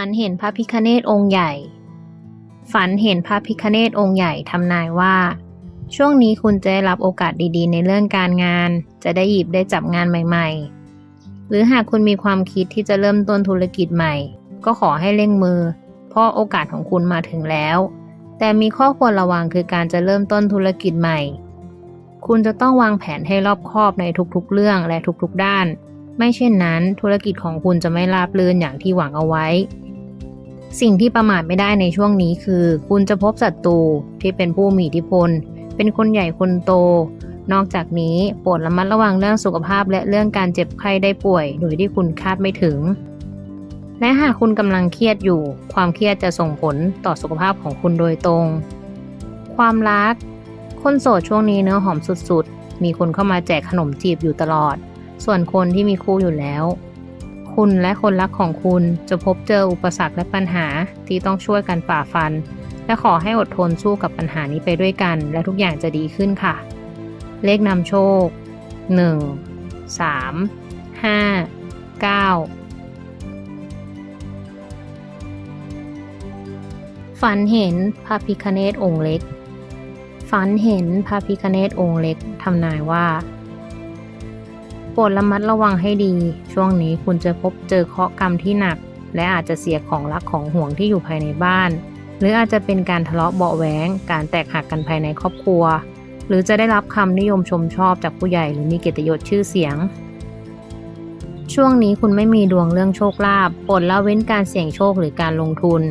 ฝันเห็นพระพิคเนตองค์ใหญ่ ฝันเห็นพระพิคเนตองค์ใหญ่ทำนายว่า ช่วงนี้คุณจะได้รับโอกาสดีๆ ในเรื่องการงาน จะได้หยิบได้จับงานใหม่ ๆ หรือหากคุณมีความคิดที่จะเริ่มต้นธุรกิจใหม่ ก็ขอให้เร่งมือ เพราะโอกาสของคุณมาถึงแล้ว แต่มีข้อควรระวังคือการจะเริ่มต้นธุรกิจใหม่ คุณจะต้องวางแผนให้รอบคอบในทุกๆ เรื่องและทุกๆ ด้านไม่เช่นนั้นธุรกิจของคุณจะไม่ราบรื่นอย่างที่หวังเอาไว้ สิ่งที่ประมาทไม่ได้ในช่วงนี้คือ คุณจะพบศัตรูที่เป็นผู้มีอิทธิพล เป็นคนใหญ่คนโต นอกจากนี้โปรดระมัดระวังเรื่องสุขภาพและเรื่องการเจ็บไข้ได้ป่วย โดยที่คุณคาดไม่ถึง และหากคุณกำลังเครียดอยู่ ความเครียดจะส่งผลต่อสุขภาพของคุณโดยตรง ความรัก คนโสดช่วงนี้เนื้อหอมสุดๆ มีคนเข้ามาแจกขนมจีบอยู่ตลอด ส่วนคนที่มีคู่อยู่แล้ว คุณและคนรักของคุณจะพบเจออุปสรรคและปัญหาที่ต้องช่วยกันฝ่าฟัน และขอให้อดทนสู้กับปัญหานี้ไปด้วยกัน และทุกอย่างจะดีขึ้นค่ะ เลขนำโชค 1 3 5 9ฝันเห็นพระพิคเนตองค์เล็ก ฝันเห็นพระพิคเนตองค์เล็กทำนายว่า ปรดระมัดระวังให้ดี ช่วงนี้คุณจะพบเจอเคราะห์กรรมที่หนัก และอาจจะเสียของรักของห่วงที่อยู่ภายในบ้าน หรืออาจจะเป็นการทะเลาะเบาแหวงการแตกหักกันภายในครอบครัว หรือจะได้รับคำนิยมชมชอบจากผู้ใหญ่หรือมีเกียรติยศชื่อเสียง ช่วงนี้คุณไม่มีดวงเรื่องโชคลาภโปรดละเว้นการเสี่ยงโชคหรือการลงทุน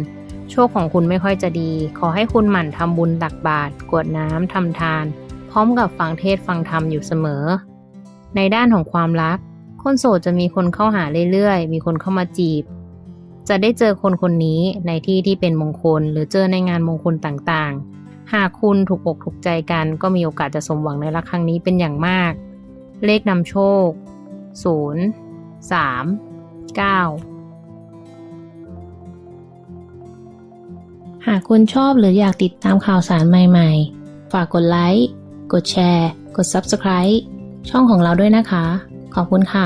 โชคของคุณไม่ค่อยจะดี ขอให้คุณหมั่นทำบุญตักบาตรกวดน้ำทำทาน พร้อมกับฟังเทศฟังธรรมอยู่เสมอ ในด้านของความรัก คนโสดจะมีคนเข้าหาเรื่อยๆ มีคนเข้ามาจีบ จะได้เจอคนคนนี้ในที่ที่เป็นมงคล หรือเจอในงานมงคลต่างๆ หากคุณถูกอกถูกใจกันก็มีโอกาสจะสมหวังในรักครั้งนี้เป็นอย่างมาก เลขนำโชค 0 3 9หากคุณชอบหรืออยากติดตามข่าวสารใหม่ ๆ ฝากกดไลค์ กดแชร์ กด Subscribe ช่องของเราด้วยนะคะ ขอบคุณค่ะ